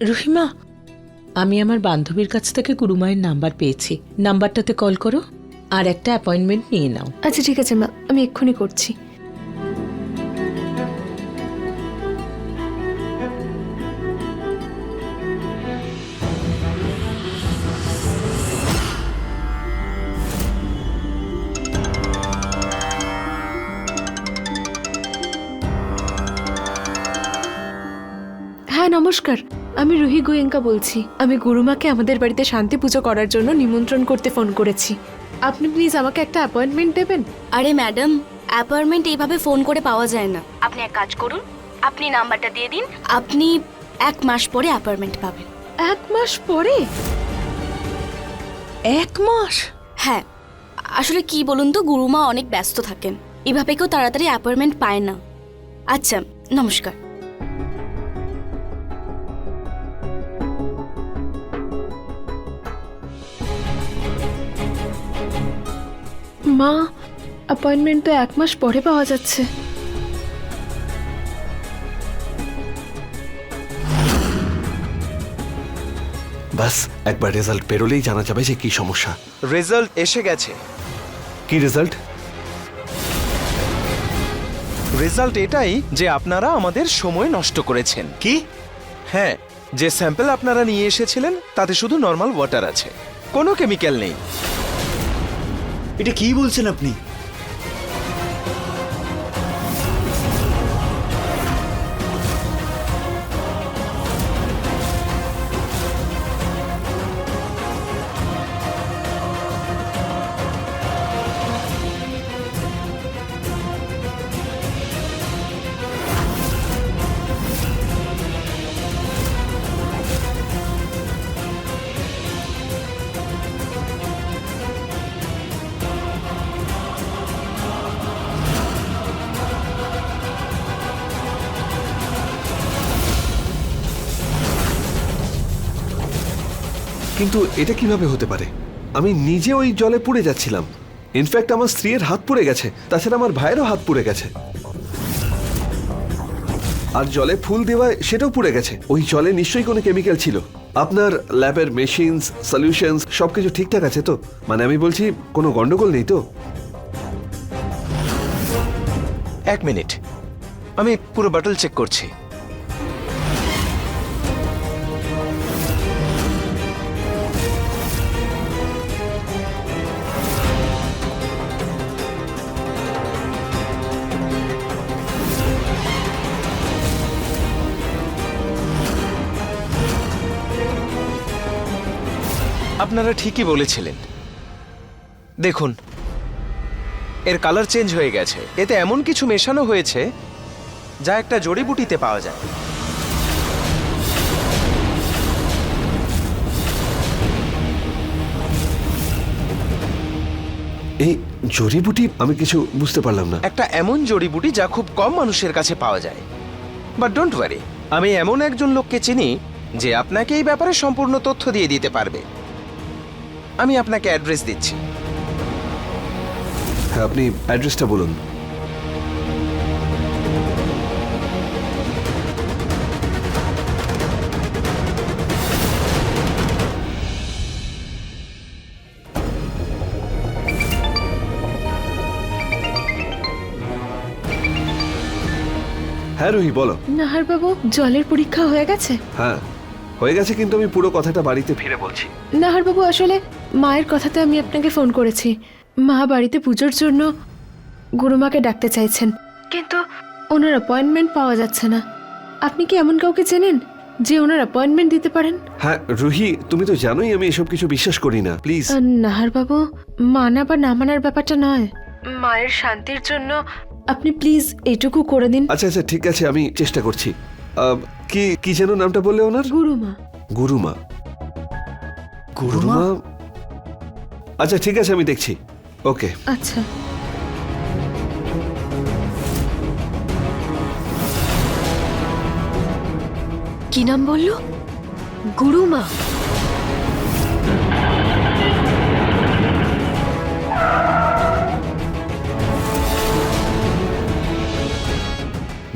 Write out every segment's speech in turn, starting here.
রহিমা, আমি আমার বান্ধবীর কাছ থেকে গুরুমায়ের নাম্বার পেয়েছি। নাম্বারটাতে কল করো আর একটা অ্যাপয়েন্টমেন্ট নিয়ে নাও। আচ্ছা ঠিক আছে, মা, আমি এক্ষুনি করছি। হ্যাঁ নমস্কার। আমি রুহি গোয়েঙ্কা বলছি। আমি গুরুমাকে আমাদের বাড়িতে শান্তি পুজো করার জন্য নিমন্ত্রণ করতে ফোন করেছি। আপনি প্লিজ আমাকে একটা অ্যাপয়েন্টমেন্ট দেবেন? আরে ম্যাডাম অ্যাপয়েন্টমেন্ট এইভাবে ফোন করে পাওয়া যায় না। আপনি এক কাজ করুন আপনি নাম্বারটা দিয়ে দিন। আপনি এক মাস পরে অ্যাপয়েন্টমেন্ট পাবেন। এক মাস পরে? এক মাস? হ্যাঁ আসলে কি বলুন তো গুরুমা অনেক ব্যস্ত থাকেন। এভাবে কেউ তাড়াতাড়ি অ্যাপয়েন্টমেন্ট পায় না। আচ্ছা নমস্কার। মা অ্যাপয়েন্টমেন্ট তো এক মাস পরে পাওয়া যাচ্ছে। ব্যাস একবার রেজাল্ট বেরোলেই জানা যাবে যে কি সমস্যা। রেজাল্ট এসে গেছে। কি রেজাল্ট রেজাল্ট এটাই যে আপনারা আমাদের সময় নষ্ট করেছেন। কি? হ্যাঁ যে স্যাম্পল আপনারা নিয়ে এসেছিলেন তাতে শুধু নর্মাল ওয়াটার আছে। কোনো কেমিক্যাল নেই। এটা কি বলছেন আপনি কিন্তু এটা কীভাবে হতে পারে? আমি নিজে ওই জলে পুড়ে যাচ্ছিলাম। ইনফ্যাক্ট আমার স্ত্রীর হাত পুড়ে গেছে, তাছাড়া আমার ভাইয়েরও হাত পুড়ে গেছে। আর জলে ফুল দেওয়ায় সেটাও পুড়ে গেছে। ওই জলে নিশ্চয়ই কোনো কেমিক্যাল ছিল। আপনার ল্যাবের মেশিনস সলিউশনস সবকিছু ঠিকঠাক আছে তো? মানে আমি বলছি, কোনো গন্ডগোল নেই তো? এক মিনিট। আমি পুরো বাটল চেক করছি। আপনারা ঠিকই বলেছিলেন। দেখুন এর কালার চেঞ্জ হয়ে গেছে। এতে এমন কিছু মেশানো হয়েছে যা একটা জড়িবুটিতে পাওয়া যায়। এই জড়িবুটি আমি কিছু বুঝতে পারলাম না। একটা এমন জড়িবুটি যা খুব কম মানুষের কাছে পাওয়া যায়। বাট ডোন্ট ওয়ারি আমি এমন একজন লোককে চিনি যে আপনাকে এই ব্যাপারে সম্পূর্ণ তথ্য দিয়ে দিতে পারবে। আমি আপনাকে অ্যাড্রেস দিচ্ছি। হ্যাঁ আপনি অ্যাড্রেসটা বলুন। হ্যাঁ রুহি বলো। নাহার বাবু জলের পরীক্ষা হয়ে গেছে? হ্যাঁ হয়ে গেছে কিন্তু আমি পুরো কথাটা বাড়িতে ফিরে বলছি। নাহার বাবু আসলে মায়ের কথাতে আমি আপনাকে ফোন করেছি। মা বাড়িতে পুজোর জন্য গুরুমাকে ডাকতে চাইছেন। কিন্তু ওনার অ্যাপয়েন্টমেন্ট পাওয়া যাচ্ছে না। আপনি কি এমন কাউকে চেনেন যে ওনার অ্যাপয়েন্টমেন্ট দিতে পারেন? হ্যাঁ রুহি তুমি তো জানোই আমি এসব কিছু বিশ্বাস করি না প্লিজ নাহার বাবু মানা বা না মানার ব্যাপারটা নয়। মায়ের শান্তির জন্য আপনি প্লিজ এটুকু করে দিন। আচ্ছা আচ্ছা ঠিক আছে আমি চেষ্টা করছি। আহ, কি কি যেন নামটা বললে ওনার? গুরুমা। গুরুমা? গুরুমা? আচ্ছা ঠিক আছে আমি দেখছি। ওকে। আচ্ছা। কি নাম বলল? গুরুমা।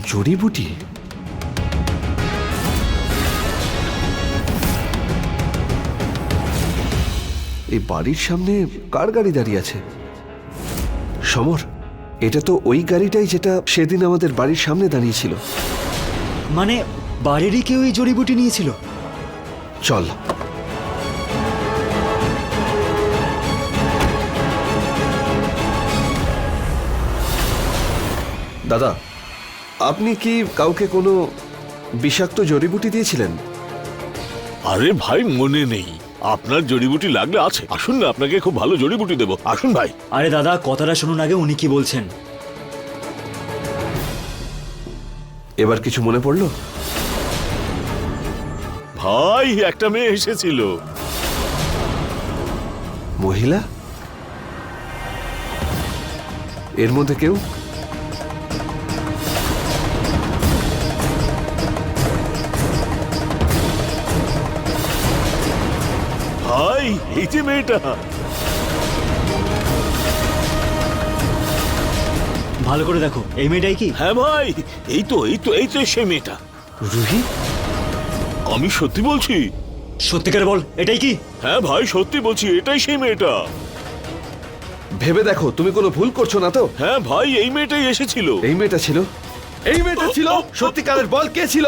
জড়িবুটি? এই বাড়ির সামনে কার গাড়ি দাঁড়িয়ে আছে? সমর এটা তো ওই গাড়িটাই যেটা সেদিন আমাদের বাড়ির সামনে দাঁড়িয়েছিল। মানে বাড়িরই কেউ এই জড়িবুটি নিয়েছিল? চল। দাদা আপনি কি কাউকে কোনো বিষাক্ত জড়িবুটি দিয়েছিলেন? আরে ভাই মনে নেই। আপনার জড়িবুটি লাগলে আছে। আসুন না আপনাকে খুব ভালো জড়িবুটি দেবো। আসুন ভাই। আরে দাদা কথাটা শুনুন আগে উনি কি বলছেন? এবার কিছু মনে পড়ল? ভাই একটা মেয়ে এসেছিল। মহিলা? এর মধ্যে কেউ? এই যে মেয়েটা। ভালো করে দেখো এই মেয়েটাই কি? হ্যাঁ ভাই এই তো এই তো এই তো সে মেয়েটা। রুহি? আমি সত্যি বলছি? সত্যিকারে বল এটাই কি? হ্যাঁ ভাই সত্যি বলছি এটাই সেই মেয়েটা। ভেবে দেখো তুমি কোনো ভুল করছ না তো? হ্যাঁ ভাই এই মেয়েটাই এসেছিল। এই মেয়েটা ছিল? এই মেয়েটা ছিল? সত্যিকারের বল কে ছিল?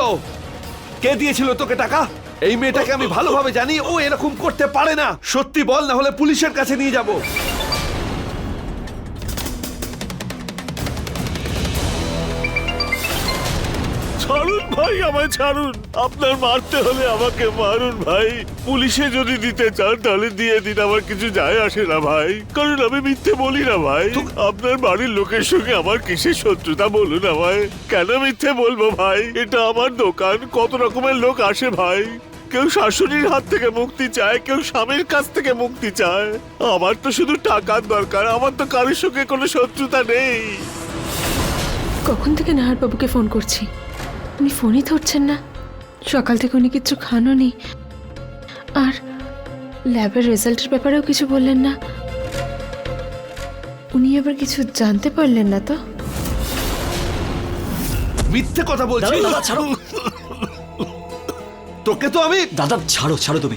কে দিয়েছিল তোকে টাকা? এই মেয়েটাকে আমি ভালোভাবে জানি ও এরকম করতে পারে না। সত্যি বল না হলে পুলিশের কাছে নিয়ে যাব। ছাড়ুন ভাই আমায় ছাড়ুন। আপনার মারতে হলে আমাকে মারুন ভাই। পুলিশে যদি দিতে চান তাহলে দিয়ে দিন আমার কিছু যায় আসে না ভাই। কারণ আমি মিথ্যে বলি না ভাই। আপনার বাড়ির লোকের সঙ্গে আমার কিসের শত্রুতা বলুন আমায়। কেন মিথ্যে বলব ভাই? এটা আমার দোকান কত রকমের লোক আসে ভাই। কেউ শাশুড়ির হাত থেকে মুক্তি চায় কেউ স্বামীর কাছ থেকে মুক্তি চায়। আমার তো শুধু টাকার দরকার আমার তো কারোর সঙ্গে কোনো শত্রুতা নেই। কখন থেকে নাহারবাবুকে ফোন করছি? উনি ফোনই ধরছেন না। সকাল থেকে উনি কিছু খানও আর ল্যাবের রেজাল্টের ব্যাপারেও কিছু বললেন না। উনি আবার কিছু জানতে পারলেন না তো? মিথ্যে কথা বলছি। তোকে তো আমি দাদা ছাড়ো ছাড়ো তুমি।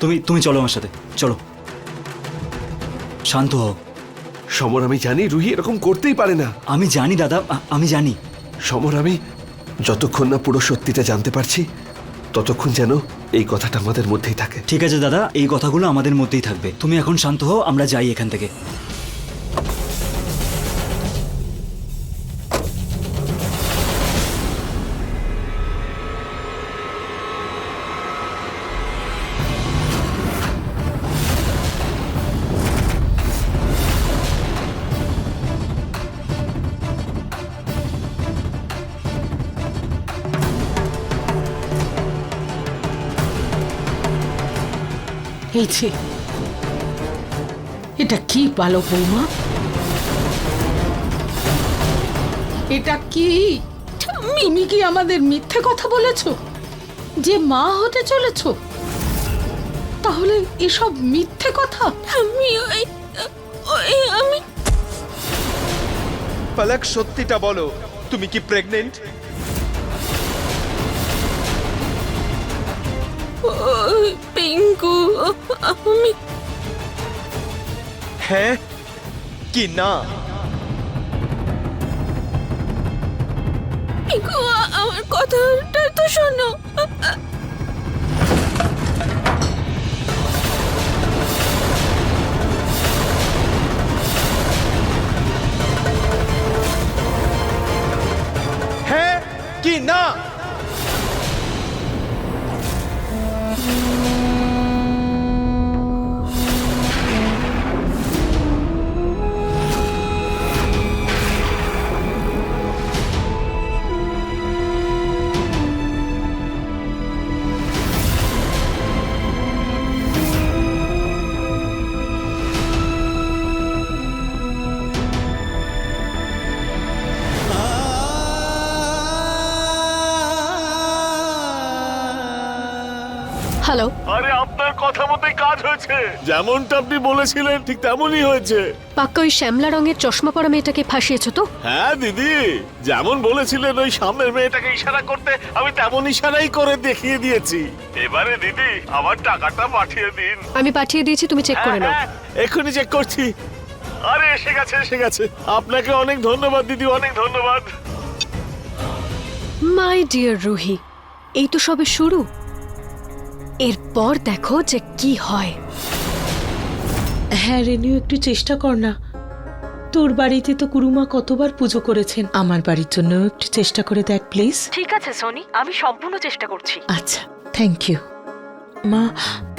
তুমি তুমি চলো আমার সাথে চলো। শান্ত হও। সমর আমি জানি রুহি এরকম করতেই পারে না। আমি জানি দাদা আমি জানি। সমর আমি যতক্ষণ না পুরো সত্যিটা জানতে পারছি ততক্ষণ যেন এই কথাটা আমাদের মধ্যেই থাকে। ঠিক আছে দাদা এই কথাগুলো আমাদের মধ্যেই থাকবে। তুমি এখন শান্ত হও আমরা যাই এখান থেকে। এই যে এটা কি ভালো বৌমা? এটা কি? মিমি কি আমাদের মিথ্যে কথা বলেছ? যে মা হতে চলেছ? তাহলে এসব মিথ্যে কথা? আমি ওই ওই আমি পালক সত্যিটা বলো। তুমি কি প্রেগনেন্ট পিঙ্কু আমি হ্যাঁ কি না? পিঙ্কু আমার কথাটা তো শোনো। হ্যালো আরে আপনার কথা মতোই কাজ হয়েছে। যেমনটা আপনি বলেছিলেন ঠিক তেমনই হয়েছে। পাক্কা ওই শ্যামলা রঙের চশমা পরা মেয়েটাকে ফাঁসিয়েছো তো? হ্যাঁ দিদি। যেমন বলেছিলেন ওই সামনের মেয়েটাকে ইশারা করতে আমি তেমন ইশারাই করে দেখিয়ে দিয়েছি। এবারে দিদি আমার টাকাটা পাঠিয়ে দিন। আমি পাঠিয়ে দিয়েছি তুমি চেক করে নাও। হ্যাঁ, হ্যাঁ, এক্ষুনি চেক করছি। আরে এসে গেছে এসে গেছে। আপনাকে অনেক ধন্যবাদ দিদি অনেক ধন্যবাদ। মাই ডিয়ার রুহি এই তো সবে শুরু। এরপর দেখো যে কি হয়। হ্যাঁ রেনিও একটু চেষ্টা কর না। তোর বাড়িতে তো কুরুমা কতবার পুজো করেছেন। আমার বাড়ির জন্য একটু চেষ্টা করে দেখ প্লিজ। ঠিক আছে সোনি আমি সম্পূর্ণ চেষ্টা করছি। আচ্ছা থ্যাংক ইউ মা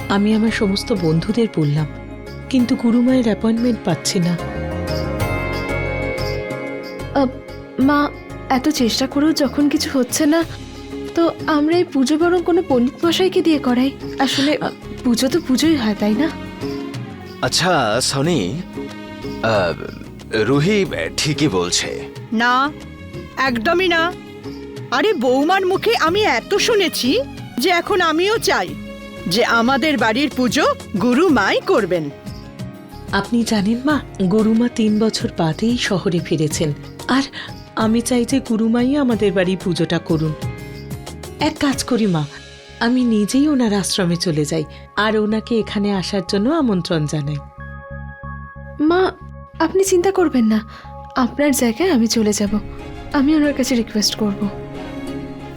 আমি আমার সমস্ত বন্ধুদের বললাম কিন্তু গুরুমায়ের অ্যাপয়েন্টমেন্ট পাচ্ছি না। মা এত চেষ্টা করেও যখন কিছু হচ্ছে না তো আমরা এই পুজো বরং কোনো পণ্ডিত মশাইকে দিয়ে করাই। আসলে পুজো তো পুজোই হয় তাই না? আচ্ছা সনি রুহি ঠিকই বলছে। না একদমই না। আরে বৌমার মুখে আমি এত শুনেছি যে এখন আমিও চাই যে আমাদের বাড়ির পুজো গুরু মাই করবেন। আপনি জানেন মা গুরুমা তিন বছর বাদেই শহরে ফিরেছেন। আর আমি চাই যে গুরুমাই আমাদের বাড়ি পুজোটা করুন। এক কাজ করি মা। আমি নিজেই ওনার আশ্রমে চলে যাই আর ওনাকে এখানে আসার জন্য আমন্ত্রণ জানাই। মা আপনি চিন্তা করবেন না। আপনার জায়গায় আমি চলে যাব। আমি ওনার কাছে রিকোয়েস্ট করব।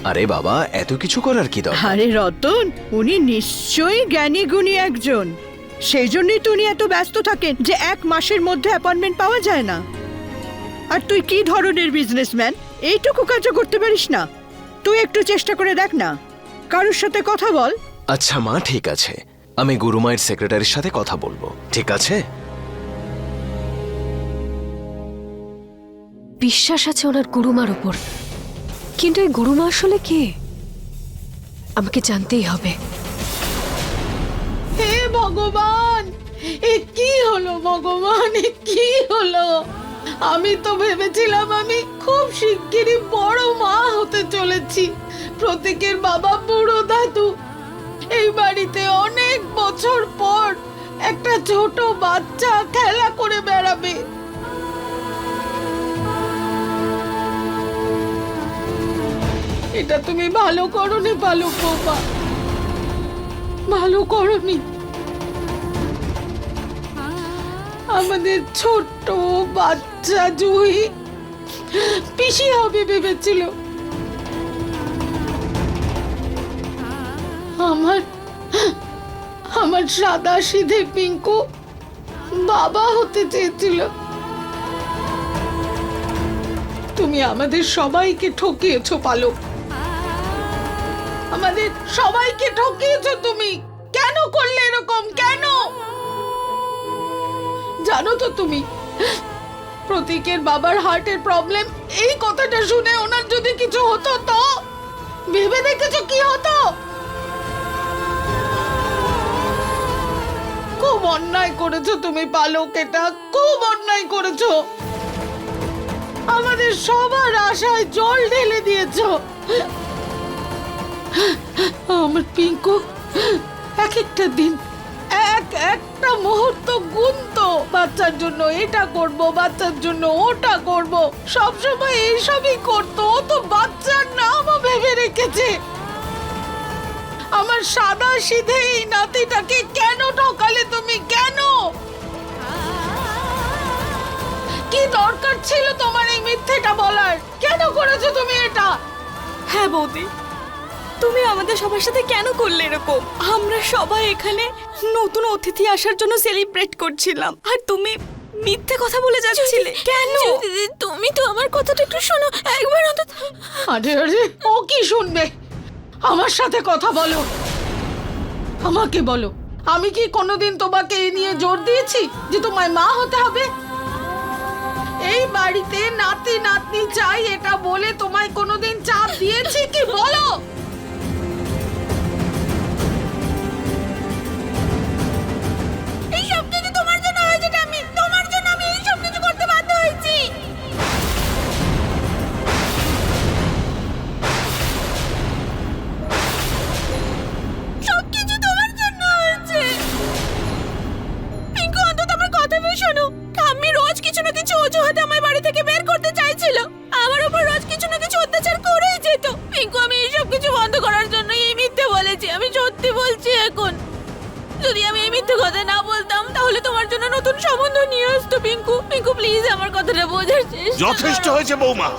আরে বাবা এত কিছু করার কি দরকার? আরে রতন উনি নিশ্চয়ই জ্ঞানী গুণী একজন। সেই জন্যই তো উনি এত ব্যস্ত থাকেন যে এক মাসের মধ্যে অ্যাপয়েন্টমেন্ট পাওয়া যায় না। আর তুই কি ধরনের বিজনেসম্যান এইটুকু কাজও করতে পারিস না। তুই একটু চেষ্টা করে দেখ না। কারোর সাথে কথা বল। আচ্ছা মা ঠিক আছে। আমি গুরুমায়ের সেক্রেটারির সাথে কথা বলব। ঠিক আছে? বিশ্বাস আছে ওনার গুরুমার ওপর কিন্তু এই গুরুমা আসলে কে? আমাকে জানতেই হবে। হে ভগবান! এ কি হলো ভগবান? এ কি হলো? আমি তো ভেবেছিলাম আমি খুব শিগগিরই বড় মা হতে চলেছি। প্রত্যেকের বাবা বুড়ো দাদু। এই বাড়িতে অনেক বছর পর একটা ছোট বাচ্চা খেলা করে বেড়াবে। এটা তুমি ভালো করনি ভালো বাবা ভালো করনি। আমাদের ছোট্ট বাচ্চা জুই পিসি হবে ভেবেছিল। আমার আমার সাদা সিধে পিঙ্কু বাবা হতে চেয়েছিল। তুমি আমাদের সবাইকে ঠকিয়েছো পালক আমাদের সবাইকে ঠকিয়েছো তুমি। কেন করলে এরকম? কেন? জানো তো তুমি? প্রতীকের বাবার হার্টের প্রবলেম এই কথাটা শুনে ওনার যদি কিছু হতো তো? ভেবে দেখেছ কি হতো? খুব অন্যায় করেছ তুমি, পালক, এটা খুব অন্যায় করেছ। আমাদের সবার আশায় জল ঢেলে দিয়েছ। আমার পিঙ্কু, এক একটা দিন এক, একটা মুহূর্ত গুনত। বাচ্চার জন্য এটা করব, বাচ্চার জন্য ওটা করব। সব সময় এইসবই করতো, ও তো বাচ্চার নামও ভেবে রেখেছে। আমার সাদা সিধে এই নাতিটাকে কেন ঠকালে তুমি? কেন? কি দরকার ছিল তোমার এই মিথ্যেটা বলার? কেন করেছ তুমি এটা? হ্যাঁ বৌদি তুমি আমাদের সবার সাথে কেন করলে এরকম? আমরা সবাই এখানে নতুন অতিথি আসার জন্য সেলিব্রেট করছিলাম। আর তুমি মিথ্যে কথা বলে যাচ্ছিলে। কেন? তুমি তো আমার কথাটা একটু শোনো একবার অন্তত আরে আরে ও কি শুনবে? আমার সাথে কথা বলো। আমাকে বলো আমি কি কোনোদিন তোমাকে এই নিয়ে জোর দিয়েছি যে তোমায় মা হতে হবে? এই বাড়িতে নাতি নাতনি চাই এটা বলে তোমায় কোনোদিন চাপ দিয়েছি কি? বলো! মিথ্যে কথা না বলতাম, তাহলে তোমার জন্য নতুন সম্বন্ধ নিয়ে আসতো পিঙ্কু। পিঙ্কু প্লিজ আমার কথাটা বোঝার চেষ্টা যথেষ্ট হয়েছে, বৌমা।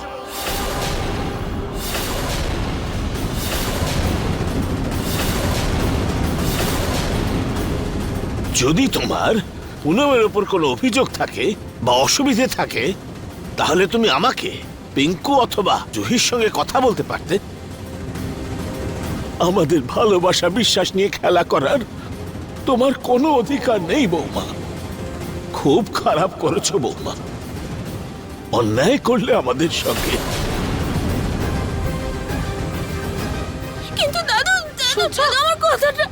যদি তোমার পুনমের ওপর কোনো অভিযোগ থাকে বা অসুবিধে থাকে, তাহলে তুমি আমাকে পিঙ্কু অথবা জহির সঙ্গে কথা বলতে পারতে আমাদের ভালোবাসা বিশ্বাস নিয়ে খেলা করার তোমার কোনো অধিকার নেই, বৌমা। খুব খারাপ করেছ, বৌমা। অন্যায় করলে আমাদের সঙ্গে। কিন্তু দাদু কথাটা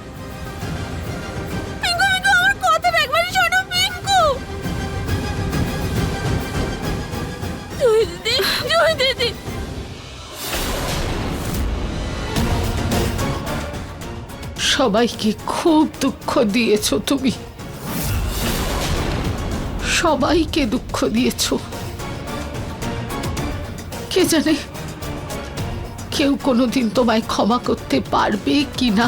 সবাইকে খুব দুঃখ দিয়েছ তুমি। সবাইকে দুঃখ দিয়েছ। কে জানে কেউ কোনোদিন তোমায় ক্ষমা করতে পারবে কি না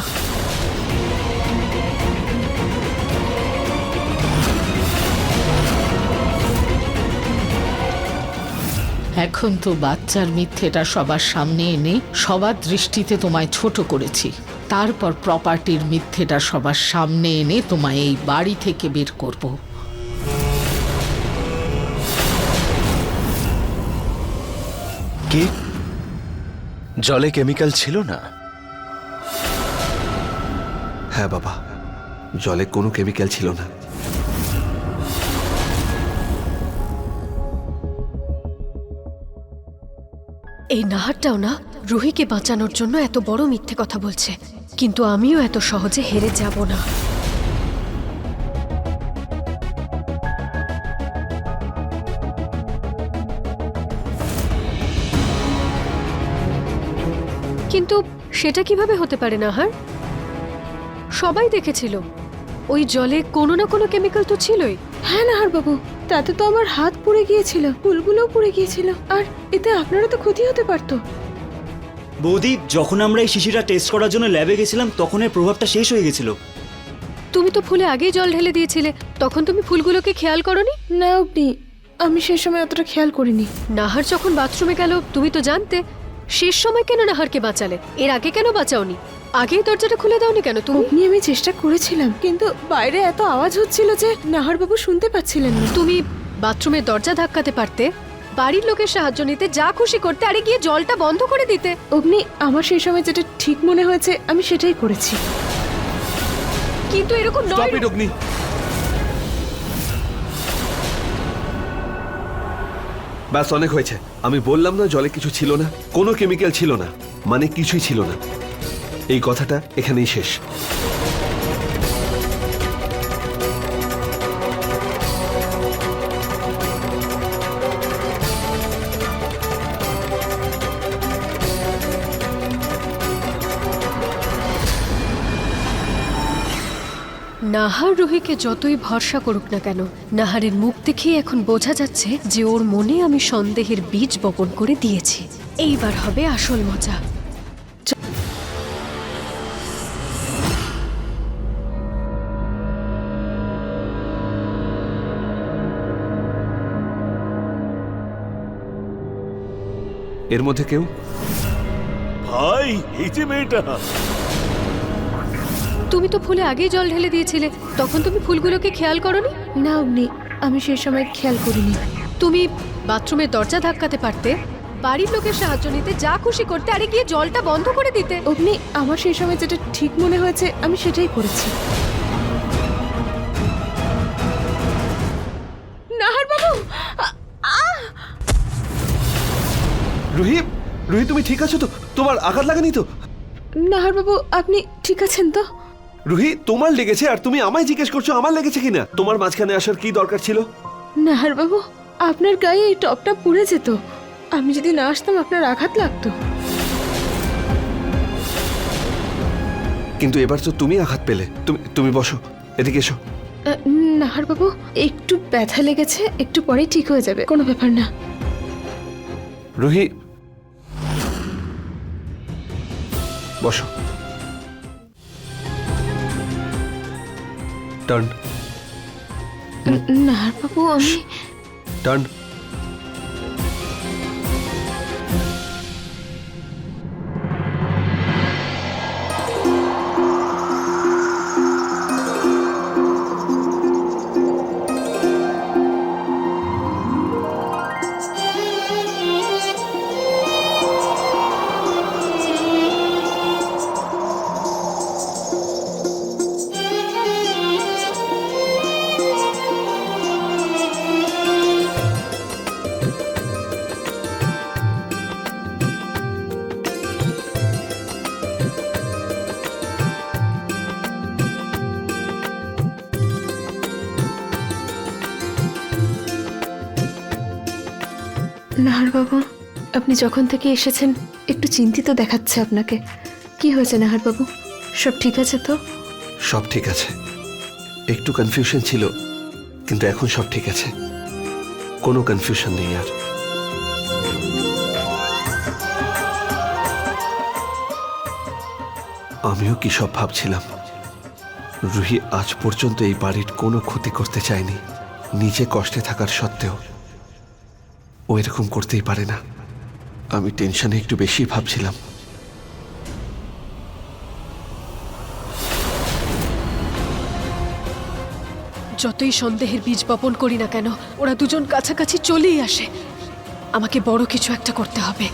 এখন তো বাচ্চার মিথ্যেটা সবার সামনে এনে সবার দৃষ্টিতে তোমায় ছোট করেছি। তারপর প্রপার্টির মিথ্যেটা সবার সামনে এনে তোমায় এই বাড়ি থেকে বের করব। কি? জলে কেমিক্যাল ছিল না? হ্যাঁ বাবা জলে কোনো কেমিক্যাল ছিল না। এই নাহারটাও না রুহিকে বাঁচানোর জন্য এত বড় মিথ্যে কথা বলছে। কিন্তু আমিও এত সহজে হেরে যাব না। কিন্তু সেটা কীভাবে হতে পারে, নাহার? সবাই দেখেছিল, ওই জলে কোনো না কোনো কেমিক্যাল তো ছিলই। হ্যাঁ নাহার বাবু, তাতে তো আমার হাত পুড়ে গিয়েছিল, ফুলগুলোও পুড়ে গিয়েছিল। আর এতে আপনারও তো ক্ষতি হতে পারতো। বৌদি যখন আমরা এই শিশিটা টেস্ট করার জন্য ল্যাবে গেছিলাম তখন এর প্রভাবটা শেষ হয়ে গেছিল। তুমি তো ফুলে আগেই জল ঢেলে দিয়েছিলে। তখন তুমি ফুলগুলোকে খেয়াল করনি? না অবনি আমি সেই সময় অতটা খেয়াল করিনি। নাহার যখন বাথরুমে গেল তুমি তো জানতে শেষ সময় কেন নাহারকে বাঁচালে? এর আগে কেন বাঁচাওনি? আগেই দরজাটা খুলে দাওনি কেন তুমি? অগ্নি আমি চেষ্টা করেছিলাম কিন্তু বাইরে এত আওয়াজ হচ্ছিল যে নাহার বাবু শুনতে পাচ্ছিলেন না। তুমি বাথরুমের দরজা ধাক্কাতে পারতে? বাড়ির লোকের সাহায্য নিতে যা খুশি করতে আরে গিয়ে জলটা বন্ধ করে দিতে। অগ্নি আমার সেই সময় যেটা ঠিক মনে হয়েছে আমি সেটাই করেছি। কিন্তু এরকম নয় স্টপ ইট অগ্নি। ব্যাস অনেক হয়েছে। আমি বললাম না জলে কিছু ছিল না কোনো কেমিক্যাল ছিল না মানে কিছুই ছিল না। এই কথাটা এখানেই শেষ। নাহার রুহিকে যতই ভরসা করুক না কেন নাহারের মুখ দেখেই এখন বোঝা যাচ্ছে যে ওর মনে আমি সন্দেহের বীজ বপন করে দিয়েছি। এইবার হবে আসল মজা। এর মধ্যে কেউ? ভাই এই যে মেয়েটা। তুমি তো ফুলে আগেই জল ঢেলে দিয়েছিলে। তখন তুমি ফুলগুলোকে খেয়াল করনি? না অমনি। আমি সেই সময় খেয়াল করিনি। তুমি বাথরুমের দরজা ধাক্কাতে পারতে বাড়ির লোকের সাহায্য নিতে যা খুশি করতে আরে গিয়ে জলটা বন্ধ করে দিতে। অগ্নি আমার সেই সময় যেটা ঠিক মনে হয়েছে আমি সেটাই করেছি। নাহার বাবু! রুহি রুহি তুমি ঠিক আছো তো? তোমার আঘাত লাগেনি তো? নাহার বাবু আপনি ঠিক আছেন তো? রুহি তোমার লেগেছে আর তুমি আমায় জিজ্ঞেস করছ আমার লেগেছে কিনা? তোমার মাঝখানে আসার কি দরকার ছিল? নাহার বাবু আপনার গায়ে এই টপটা পুড়ে যেত। আমি যদি না আসতাম আপনার আঘাত লাগতো। কিন্তু এবার তো তুমি আঘাত পেলে। তুমি তুমি বসো এদিকে এসো। নাহার বাবু একটু ব্যথা লেগেছে একটু পরেই ঠিক হয়ে যাবে কোনো ব্যাপার না। রুহি। বসো। টার্ন নাহার বাবু আমি টার্ন নাহার বাবু আপনি যখন থেকে এসেছেন, একটু চিন্তিত দেখাচ্ছে আপনাকে। কি হয়েছে নাহার বাবু সব ঠিক আছে তো? সব ঠিক আছে। একটু কনফিউশন ছিল, কিন্তু এখন সব ঠিক আছে। কোনো কনফিউশন নেই আর। আমিও কি সব ভাবছিলাম? রুহি আজ পর্যন্ত এই বাড়ির কোনো ক্ষতি করতে চায়নি, নিজে কষ্টে থাকার সত্ত্বেও। ও এরকম করতেই পারে না। আমি টেনশনে একটু বেশি ভাবছিলাম। যতই সন্দেহের বীজ বপন করি না কেন, ওরা দুজন কাছাকাছি চলেই আসে। আমাকে বড় কিছু একটা করতে হবে।